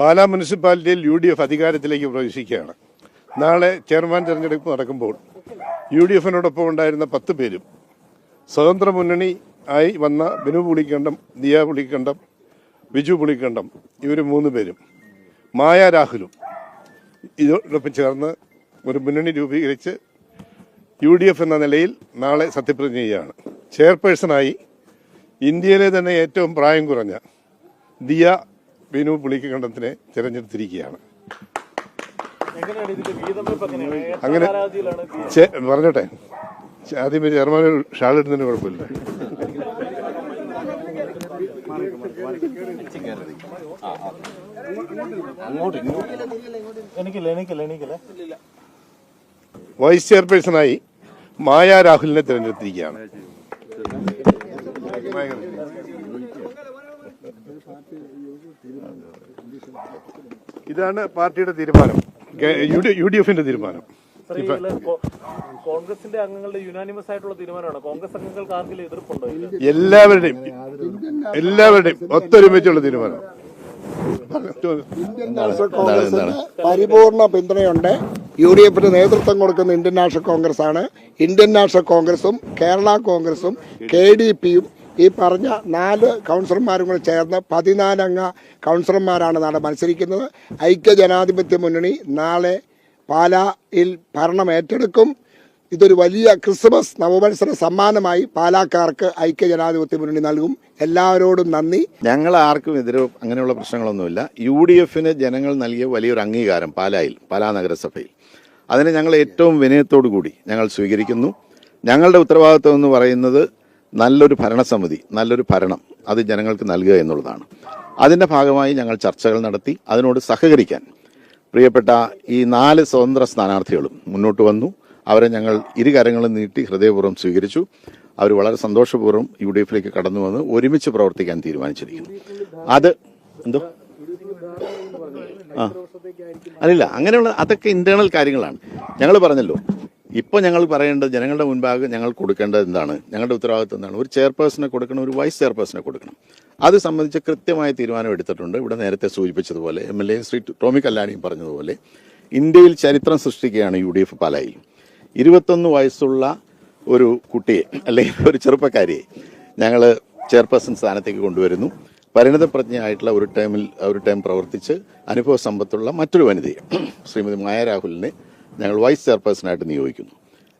പാലാ മുനിസിപ്പാലിറ്റിയിൽ U D F അധികാരത്തിലേക്ക് പ്രവേശിക്കുകയാണ്. നാളെ ചെയർമാൻ തെരഞ്ഞെടുപ്പ് നടക്കുമ്പോൾ യു ഡി എഫിനോടൊപ്പം ഉണ്ടായിരുന്ന പത്ത് പേരും സ്വതന്ത്ര മുന്നണി ആയി വന്ന ബിനു പുളിക്കണ്ടം ദിയ പുളിക്കണ്ടം ബിജു പുളിക്കണ്ടം ഇവർ മൂന്ന് പേരും. മായ രാഹുലും ഇതോടൊപ്പം ചേർന്ന് ഒരു മുന്നണി രൂപീകരിച്ച് യു ഡി എഫ് എന്ന നിലയിൽ നാളെ സത്യപ്രതിജ്ഞ ചെയ്യുകയാണ്. ചെയർപേഴ്സണായി ഇന്ത്യയിലെ തന്നെ ഏറ്റവും പ്രായം കുറഞ്ഞ ദിയ ബിനു പുളിക്കണ്ടത്തിനെ തിരഞ്ഞെടുത്തിരിക്കുകയാണ്. അങ്ങനെ- പറഞ്ഞോട്ടെ. ആദ്യം ചെയർമാൻ ഷാളിടുന്നതിന് കുഴപ്പമില്ല. വൈസ് ചെയർപേഴ്സണായി മായ രാഹുലിനെ തിരഞ്ഞെടുത്തിരിക്കുകയാണ്. ഇതാണ് പാർട്ടിയുടെ തീരുമാനം. യു ഡി- എഫിന്റെ തീരുമാനം. കോൺഗ്രസിന്റെ അംഗങ്ങളുടെ യുനാനിമസ് ആയിട്ടുള്ള തീരുമാനമാണ്. കോൺഗ്രസ് അംഗങ്ങൾക്ക് ആർക്കെങ്കിലും എതിർപ്പുണ്ടോ? എല്ലാവരുടെയും എല്ലാവരുടെയും ഒത്തൊരുമിച്ചുള്ള തീരുമാനം. ഇന്ത്യൻ നാഷണൽ കോൺഗ്രസിന് പരിപൂർണ പിന്തുണയുണ്ട്. യു ഡി എഫിന് നേതൃത്വം കൊടുക്കുന്ന ഇന്ത്യൻ നാഷണൽ കോൺഗ്രസ് ആണ്. ഇന്ത്യൻ നാഷണൽ കോൺഗ്രസും കേരള കോൺഗ്രസും കെ ഡി പിയും ഈ പറഞ്ഞ നാല് കൗൺസിലർമാരും കൂടെ ചേർന്ന് പതിനാലംഗ കൗൺസിലർമാരാണ് നാളെ മത്സരിക്കുന്നത്. ഐക്യ ജനാധിപത്യ മുന്നണി നാളെ പാലായിൽ ഭരണം ഏറ്റെടുക്കും. ഇതൊരു വലിയ ക്രിസ്മസ് നവമത്സര സമ്മാനമായി പാലാക്കാർക്ക് ഐക്യ ജനാധിപത്യ മുന്നണി നൽകും. എല്ലാവരോടും നന്ദി. ഞങ്ങൾ ആർക്കും എതിരോ അങ്ങനെയുള്ള പ്രശ്നങ്ങളൊന്നുമില്ല. യു ഡി എഫിന് ജനങ്ങൾ നൽകിയ വലിയൊരു അംഗീകാരം പാലായിൽ പാലാ നഗരസഭയിൽ. അതിനെ ഞങ്ങൾ ഏറ്റവും വിനയത്തോടു കൂടി ഞങ്ങൾ സ്വീകരിക്കുന്നു. ഞങ്ങളുടെ ഉത്തരവാദിത്വം എന്ന് പറയുന്നത് നല്ലൊരു ഭരണസമിതി നല്ലൊരു ഭരണം അത് ജനങ്ങൾക്ക് നൽകുക എന്നുള്ളതാണ്. അതിന്റെ ഭാഗമായി ഞങ്ങൾ ചർച്ചകൾ നടത്തി അതിനോട് സഹകരിക്കാൻ പ്രിയപ്പെട്ട ഈ നാല് സ്വതന്ത്ര സ്ഥാനാർത്ഥികളും മുന്നോട്ട് വന്നു. അവരെ ഞങ്ങൾ ഇരുകരങ്ങളും നീട്ടി ഹൃദയപൂർവം സ്വീകരിച്ചു. അവർ വളരെ സന്തോഷപൂർവം യു ഡി എഫിലേക്ക് കടന്നു വന്ന് ഒരുമിച്ച് പ്രവർത്തിക്കാൻ തീരുമാനിച്ചിരിക്കുന്നു. അത് എന്തോ? ആ. അല്ലല്ല അങ്ങനെയുള്ള അതൊക്കെ ഇന്റേണൽ കാര്യങ്ങളാണ്. ഞങ്ങൾ പറഞ്ഞല്ലോ ഇപ്പോൾ ഞങ്ങൾ പറയേണ്ടത് ജനങ്ങളുടെ മുൻപാകെ ഞങ്ങൾ കൊടുക്കേണ്ടത് എന്താണ്? ഞങ്ങളുടെ ഉത്തരവാദിത്വം എന്താണ്? ഒരു ചെയർപേഴ്സണെ കൊടുക്കണം ഒരു വൈസ് ചെയർപേഴ്സണെ കൊടുക്കണം. അത് സംബന്ധിച്ച് കൃത്യമായ തീരുമാനം എടുത്തിട്ടുണ്ട്. ഇവിടെ നേരത്തെ സൂചിപ്പിച്ചതുപോലെ M L A Shri Tomy കല്ലാണിയും പറഞ്ഞതുപോലെ ഇന്ത്യയിൽ ചരിത്രം സൃഷ്ടിക്കുകയാണ് യു ഡി എഫ് പാലായിൽ. ഇരുപത്തൊന്ന് വയസ്സുള്ള ഒരു കുട്ടിയെ അല്ലെങ്കിൽ ഒരു ചെറുപ്പക്കാരിയെ ഞങ്ങൾ ചെയർപേഴ്സൺ സ്ഥാനത്തേക്ക് കൊണ്ടുവരുന്നു. പരിണതപ്രജ്ഞയായിട്ടുള്ള ഒരു ടൈമിൽ ഒരു ടൈം പ്രവർത്തിച്ച് അനുഭവ സമ്പത്തുള്ള മറ്റൊരു വനിതയെ ശ്രീമതി മായ രാഹുലിനെ ഞങ്ങൾ വൈസ് ചെയർപേഴ്സണായിട്ട് നിയോഗിക്കുന്നു.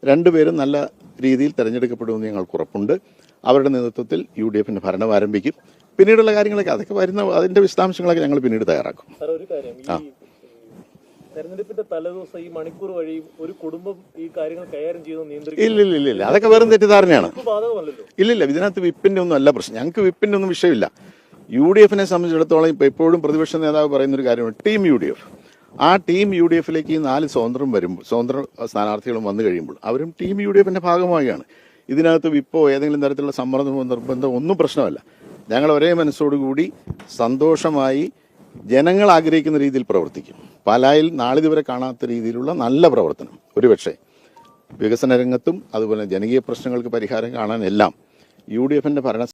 രണ്ടുപേരും നല്ല രീതിയിൽ തെരഞ്ഞെടുക്കപ്പെടുമെന്ന് ഞങ്ങൾക്ക് ഉറപ്പുണ്ട്. അവരുടെ നേതൃത്വത്തിൽ യു ഡി എഫിന്റെ ഭരണം ആരംഭിക്കും. പിന്നീടുള്ള കാര്യങ്ങളൊക്കെ അതൊക്കെ വരുന്ന അതിന്റെ വിശദാംശങ്ങളൊക്കെ ഞങ്ങൾ പിന്നീട് തയ്യാറാക്കും. ആ. തെരഞ്ഞെടുപ്പിന്റെ തലേദിവസം ഈ മണിക്കൂർ വഴി ഒരു കുടുംബം ഈ കാര്യങ്ങൾ കൈകാര്യം നിയന്ത്രിക്കും ഇല്ല ഇല്ല ഇല്ല അതൊക്കെ വെറും തെറ്റിദ്ധാരണയാണ്. ഇല്ലില്ല ഇതിനകത്ത് വിപ്പിന്റെ ഒന്നും അല്ല പ്രശ്നം. ഞങ്ങൾക്ക് വിപ്പിന്റെ ഒന്നും വിഷയമില്ല. യു ഡി എഫിനെ സംബന്ധിച്ചിടത്തോളം ഇപ്പൊ എപ്പോഴും പ്രതിപക്ഷ നേതാവ് പറയുന്ന ഒരു കാര്യമാണ് ടീം യു ഡി എഫ് ആ ടീം യു ഡി എഫിലേക്ക് ഈ നാല് സ്വതന്ത്രം വരുമ്പോൾ സ്വതന്ത്ര സ്ഥാനാർത്ഥികളും വന്നു കഴിയുമ്പോൾ അവരും ടീം യു ഡി എഫിന്റെ ഭാഗമാവുകയാണ് ഇതിനകത്ത് വിപ്പോ ഏതെങ്കിലും തരത്തിലുള്ള സമ്മർദ്ദമോ നിർബന്ധമോ ഒന്നും പ്രശ്നമല്ല. ഞങ്ങൾ ഒരേ മനസ്സോടുകൂടി സന്തോഷമായി ജനങ്ങൾ ആഗ്രഹിക്കുന്ന രീതിയിൽ പ്രവർത്തിക്കും. പാലായിൽ നാളിതുവരെ കാണാത്ത രീതിയിലുള്ള നല്ല പ്രവർത്തനം. ഒരുപക്ഷെ വികസന രംഗത്തും അതുപോലെ ജനകീയ പ്രശ്നങ്ങൾക്ക് പരിഹാരം കാണാനെല്ലാം യു ഡി എഫിന്റെ ഭരണ